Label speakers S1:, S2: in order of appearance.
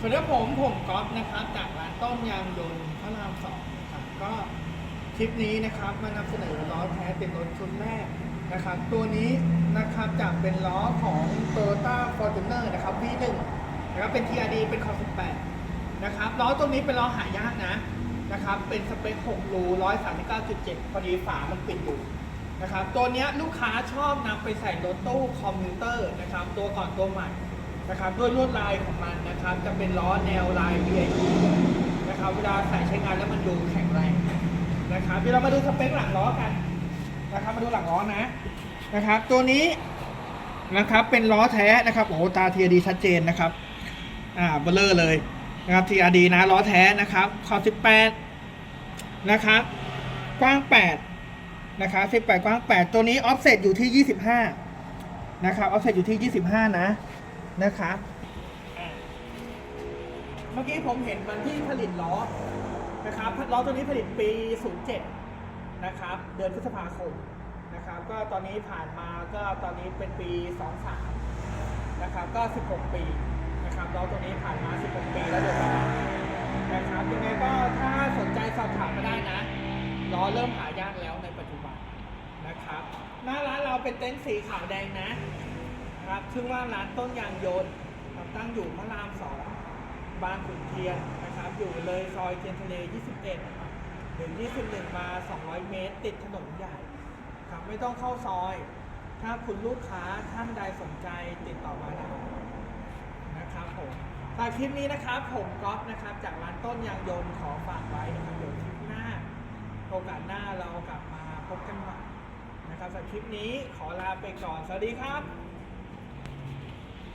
S1: สวัสดีครับผมผมก๊อฟนะครับจากร้านต้นยางยนต์พระรามสองนะครับก็คลิปนี้นะครับมานำเสนอล้อแท้เป็นรถชุดแรกนะครับ ตัวนี้นะครับจากเป็นล้อของ Toyota Fortuner นะครับ V1 นะครับเป็น TRD เป็นคอ18นะครับล้อตัวนี้เป็นล้อหายากนะนะครับเป็นสเปค6รู139.7 พอดีฝามันปิดอยู่นะครับตัวเนี้ยลูกค้าชอบนำไปใส่รถตู้คอมพิวเตอร์นะครับตัวก่อนตัวใหม่ นะครับด้วยลวดลายของมันนะครับ จะเป็นล้อแนวลาย VIP นะครับเวลาใส่ใช้งานแล้วมันดูแข็งแรงนะครับเดี๋ยวเรามาดูสเปคหลังล้อกันนะครับมาดูหลังล้อนะนะครับ ตัวนี้นะครับเป็นล้อแท้นะครับโอ้โหตา TRD ชัดเจนนะครับอ่าเบลเลอร์เลยนะครับ TRD นะล้อแท้นะครับขอบ18นะครับกว้าง 8 นะครับ18 กว้าง 8 ตัวนี้ออฟเซตอยู่ที่ 25 นะครับออฟเซตอยู่ที่ 25 นะ นะครับอ่าเมื่อกี้ผมเห็นวันที่ผลิตล้อนะครับล้อตัวนี้ผลิตปี 07 นะครับ เดือนพฤษภาคมนะครับ ก็ตอนนี้ผ่านมาก็ตอนนี้เป็นปี 23 นะครับ ก็ 16 ปีนะครับล้อตัวนี้ผ่านมา 16 ปีแล้วเดือนประมานะครับยังไงก็ถ้าสนใจสอบถามมาได้นะล้อเริ่มหายากแล้วในปัจจุบันนะครับ หน้าร้านเราเป็นเต็นท์สีขาวแดงนะ นะครับชื่อว่าร้านต้นยางยนต์ครับตั้งอยู่พระรามสองบางขุนเทียนนะครับ อยู่เลยซอยเทียนทะเล 21ถึง21 มา 200 เมตร ติดถนนใหญ่ครับไม่ต้องเข้าซอย ถ้าคุณลูกค้าท่านใดสนใจติดต่อมาได้นะครับผมฝากคลิปนี้นะครับผมก๊อฟนะครับ จากร้านต้นยางยนต์ขอฝากไว้นะครับเดี๋ยวคลิปหน้า โอกาสหน้าเรากลับมาพบกันใหม่นะครับสำหรับคลิปนี้ขอลาไปก่อน สวัสดีครับ